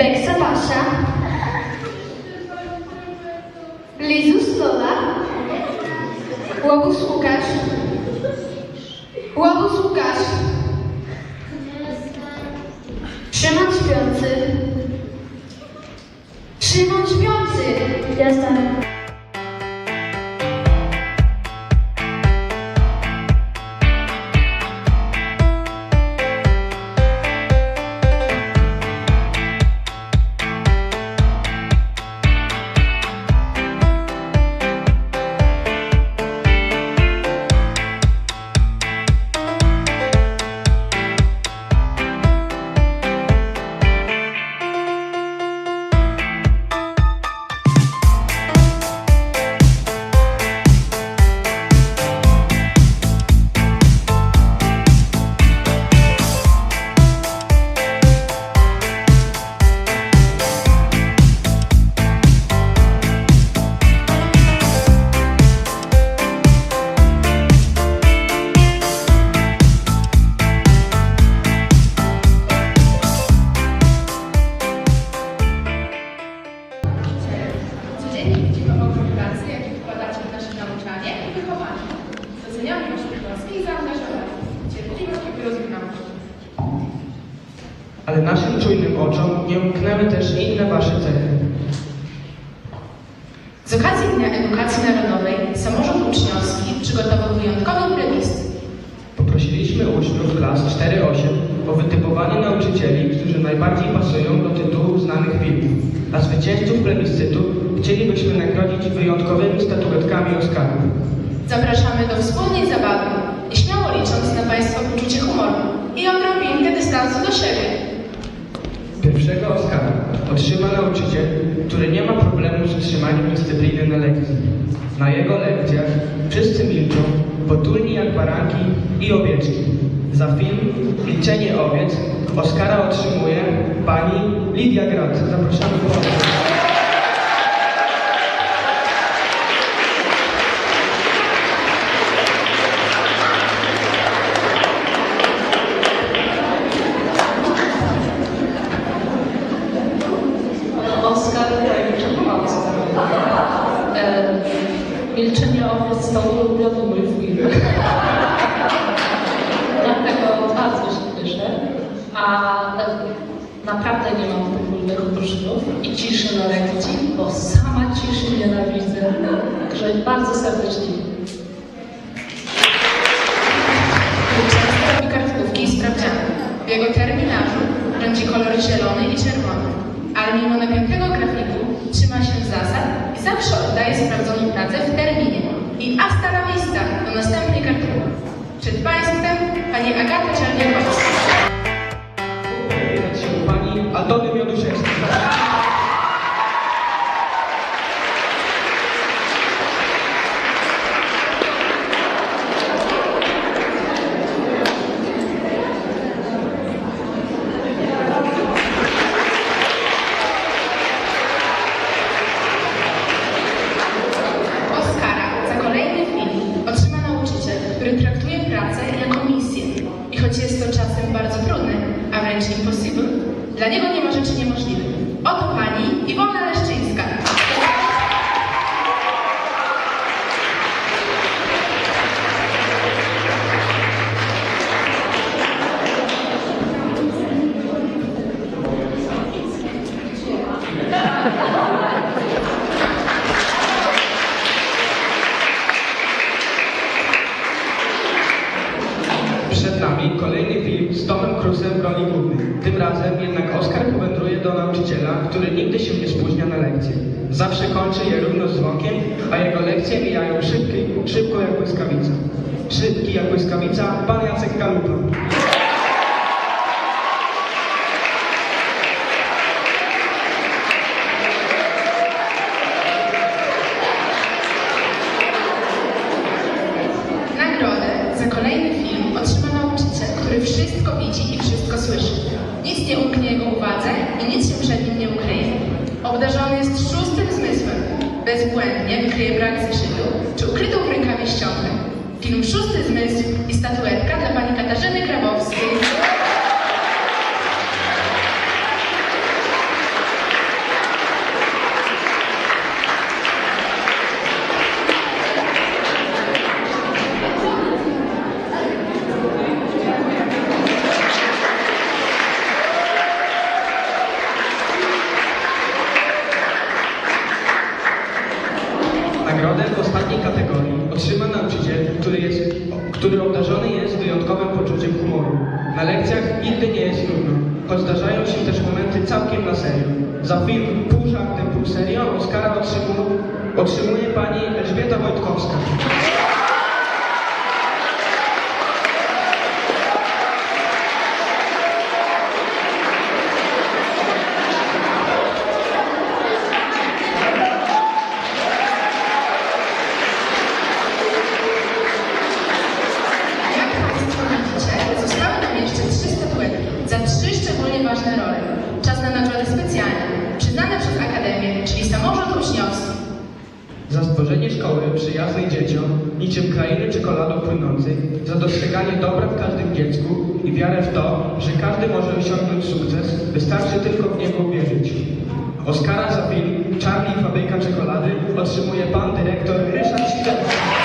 Beksa Basia. Lizus Lola. Łobuz Łukasz. Łobuz Łukasz. Szymon Śpiący. Szymon Śpiący. Jestem. Codziennie czujnym oczom nie umknęły też inne wasze cechy. Z okazji Dnia Edukacji Narodowej samorząd uczniowski przygotował wyjątkowy plebiscyt. Poprosiliśmy uczniów klas 4-8 o wytypowanie nauczycieli, którzy najbardziej pasują do tytułów znanych filmów, a zwycięzców plebiscytu chcielibyśmy nagrodzić wyjątkowymi statuetkami Oscarów. Zapraszamy do wspólnej zabawy i śmiało licząc na Państwa poczucie humoru i odrobinkę dystansu do siebie. Oscara otrzyma nauczyciel, który nie ma problemu z utrzymaniem dyscypliny na lekcji. Na jego lekcjach wszyscy milczą, potulni jak baranki i owieczki. Za film Milczenie owiec Oscara otrzymuje pani Lidia Grad. Zapraszamy po naprawdę nie mam wspólnych uczniów i ciszy na lekcji, bo sama ciszy nienawidzę. Także bardzo serdecznie Uczestnik kartkówki i sprawdziany. W jego terminarzu będzie kolor zielony i czerwony, ale mimo napiętego grafiku trzyma się zasad i zawsze oddaje sprawdzoną pracę w terminie. I hasta la vista do następnej kartkówki. Przed Państwem Pani Agata Czerniakowska. Pani Antony Mioduszewski. Który nigdy się nie spóźnia na lekcje. Zawsze kończy je równo z dzwonkiem, a jego lekcje mijają szybki, szybko jak błyskawica. Szybki jak błyskawica, pan Jacek Kalupa. Otrzymuje pani Elżbieta Wojtkowska. Za stworzenie szkoły przyjaznej dzieciom, niczym krainy czekoladu płynącej, za dostrzeganie dobra w każdym dziecku i wiarę w to, że każdy może osiągnąć sukces, wystarczy tylko w niego uwierzyć. Oscara za film Charlie fabryka czekolady otrzymuje pan dyrektor Ryszard Siderski.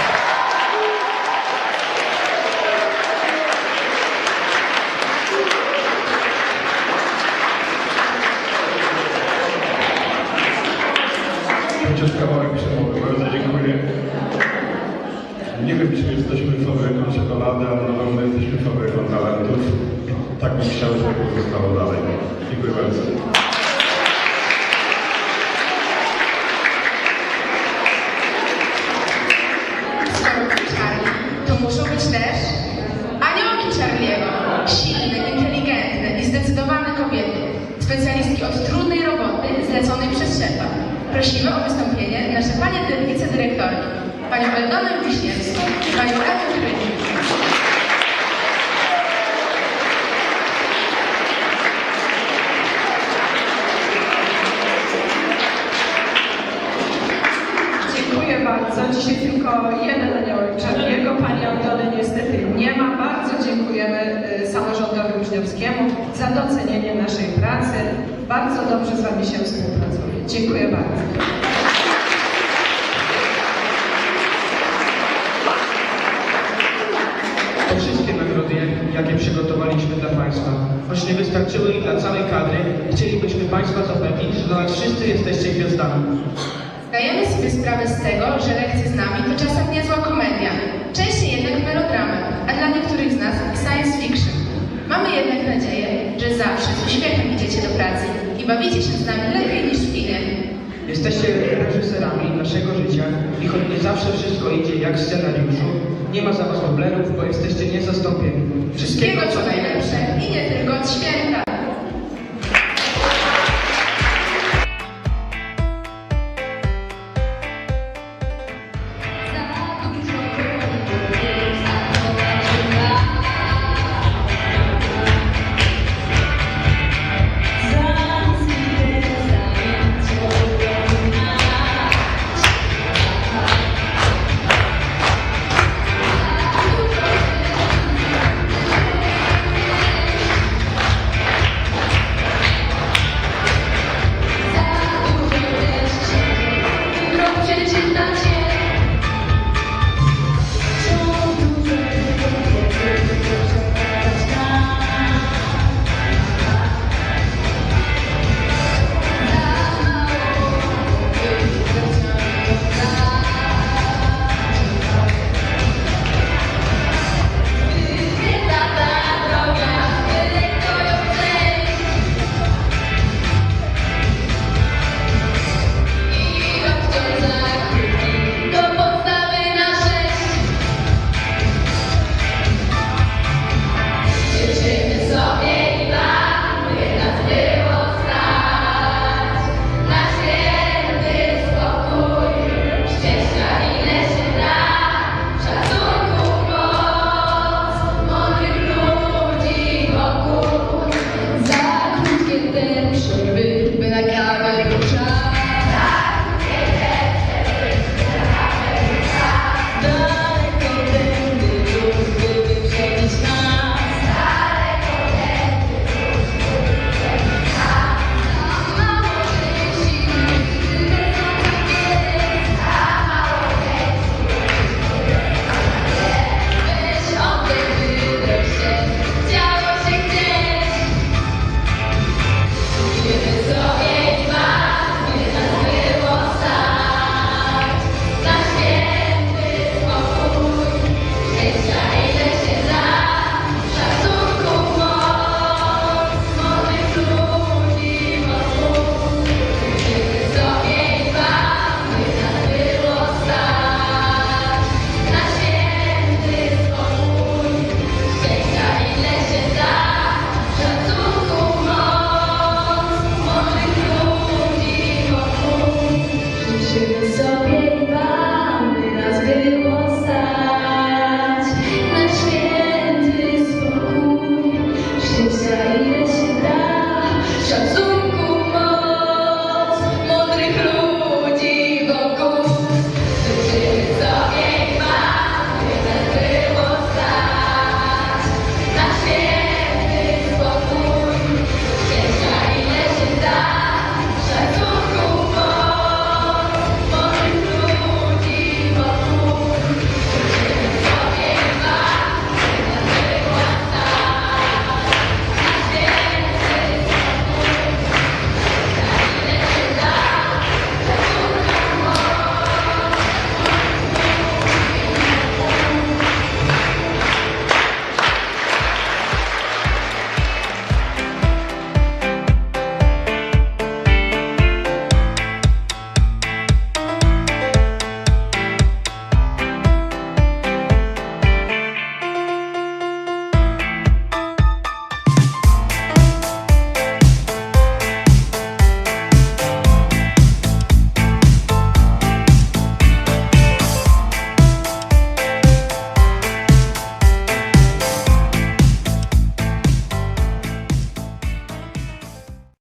Nie wiem, czy jesteśmy fabryką czekolady, ale na pewno jesteśmy fabryką talentów. Tak bym chciał, żeby pozostało dalej. Dziękuję bardzo. Panią Eldonę Wiśniewską i panią Ewę Krynik. Dziękuję bardzo. Dzisiaj tylko jeden aniołek czarnego. Pani Aldony niestety nie ma. Bardzo dziękujemy y, samorządowi uczniowskiemu za docenienie naszej pracy. Bardzo dobrze z Wami się współpracuje. Dziękuję bardzo. Jakie przygotowaliśmy dla Państwa. Choć nie wystarczyły i dla całej kadry, chcielibyśmy Państwa zapewnić, że dla nas wszyscy jesteście gwiazdami. Zdajemy sobie sprawę z tego, że lekcje z nami to czasem niezła komedia, częściej jednak melodrama, a dla niektórych z nas science fiction. Mamy jednak nadzieję, że zawsze z uśmiechem idziecie do pracy i bawicie się z nami lepiej niż w kinie. Jesteście reżyserami naszego życia i choć nie zawsze wszystko idzie jak w scenariuszu, nie ma za Was problemów, bo jesteście niezastąpieni. Wszystkiego co najlepsze i nie tylko od święta.